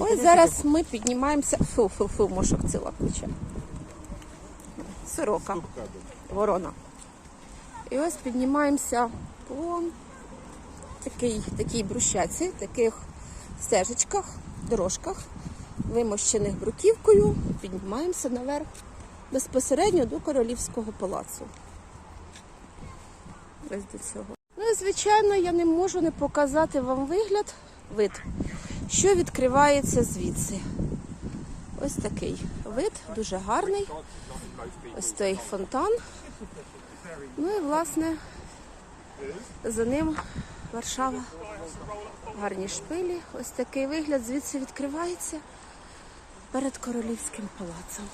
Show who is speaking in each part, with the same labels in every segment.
Speaker 1: Ось зараз ми піднімаємося. Фу, фу, фу, мошок ціла куча. Сорока, ворона. І ось піднімаємося по такій, такій брущаці, таких стежечках, дорожках, вимощених бруківкою. Піднімаємося наверх безпосередньо до королівського палацу. Ось до цього. Ну і звичайно, я не можу не показати вам вигляд, вид, що відкривається звідси. Ось такий вид, дуже гарний. Ось той фонтан. Ну і власне за ним Варшава. Гарні шпилі. Ось такий вигляд звідси відкривається перед королівським палацом.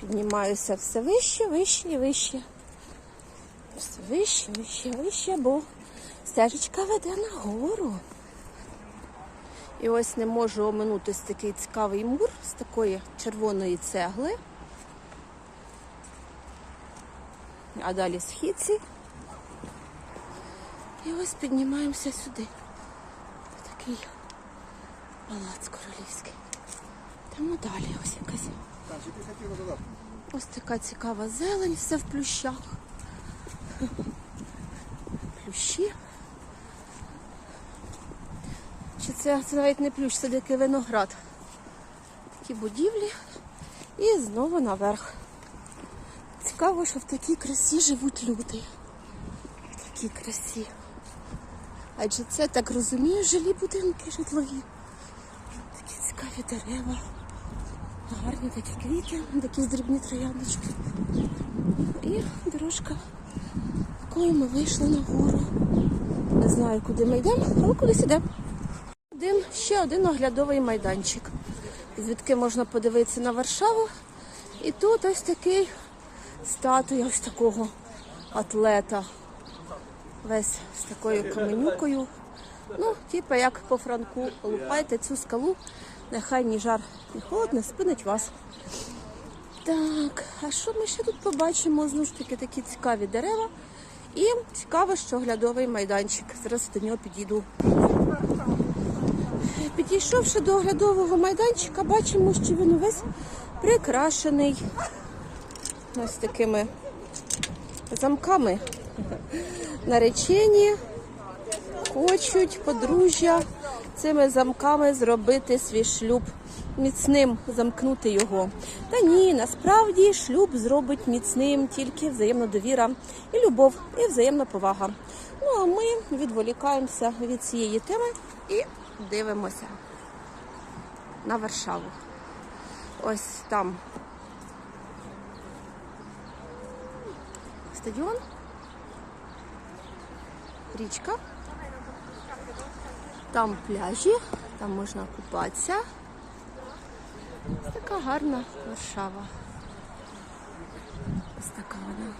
Speaker 1: Піднімаюся все вище, вище і вище. Все вище, вище, вище, бо стежечка веде нагору. І ось не можу оминутись такий цікавий мур з такої червоної цегли. А далі східці. І ось піднімаємося сюди. Такий палац королівський. Тому далі ось якась. Ось така цікава зелень, все в плющах. Це, це навіть не плющ, це дикий виноград. Такі будівлі. І знову наверх. Цікаво, що в такій красі живуть люди. В такій красі. Адже це, так розумію, жилі будинки житлові. Такі цікаві дерева. Гарні такі квіти, такі дрібні трояндочки. І дорожка, якою ми вийшли на гору. Не знаю, куди ми йдемо, але кудись йдемо. Один, ще один оглядовий майданчик, звідки можна подивитися на Варшаву. І тут ось такий статуя ось такого атлета. Весь з такою каменюкою. Ну, типа як по франку, лупайте цю скалу, нехай ні жар, ні холод не спинить вас. Так, а що ми ще тут побачимо? Знову ж таки такі цікаві дерева. І цікаво, що оглядовий майданчик. Зараз до нього підійду. Підійшовши до оглядового майданчика, бачимо, що він увесь прикрашений ось такими замками. Наречені хочуть подружжя цими замками зробити свій шлюб міцним, замкнути його. Та ні, насправді шлюб зробить міцним тільки взаємна довіра і любов, і взаємна повага. Ну а ми відволікаємося від цієї теми і дивимося на Варшаву. Ось там стадіон, річка, там пляжі, там можна купатися. Ось така гарна Варшава. Ось така вона.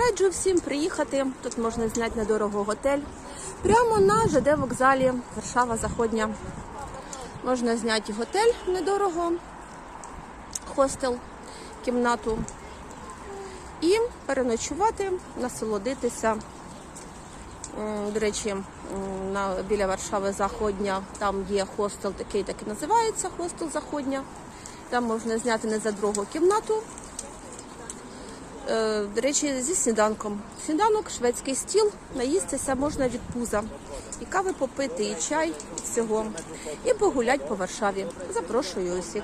Speaker 1: Раджу всім приїхати. Тут можна зняти недорого готель. Прямо на ЖД вокзалі Варшава Заходня. Можна зняти готель недорого, хостел, кімнату і переночувати, насолодитися. До речі, біля Варшави Заходня там є хостел, такий так і називається хостел Заходня. Там можна зняти не за дорогу кімнату. Е, До речі, зі сніданком. Сніданок, шведський стіл, наїстися можна від пуза. І кави попити, і чай, і всього. І погулять по Варшаві. Запрошую усіх.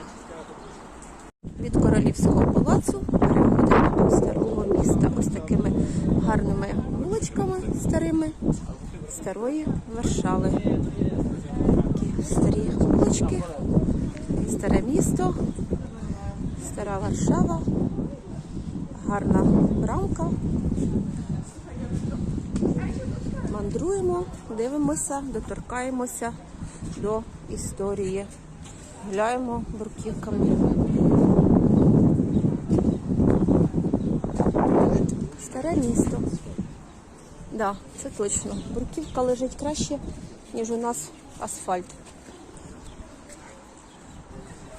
Speaker 1: Від королівського палацу переходимо до старого міста. Ось такими гарними вуличками старими старої Варшави. Такі старі вулички, старе місто, стара Варшава, гарна брамка. Мандруємо, дивимося, доторкаємося до історії. Гуляємо бруківками. Старе місто. Да, це точно. Бруківка лежить краще, ніж у нас асфальт.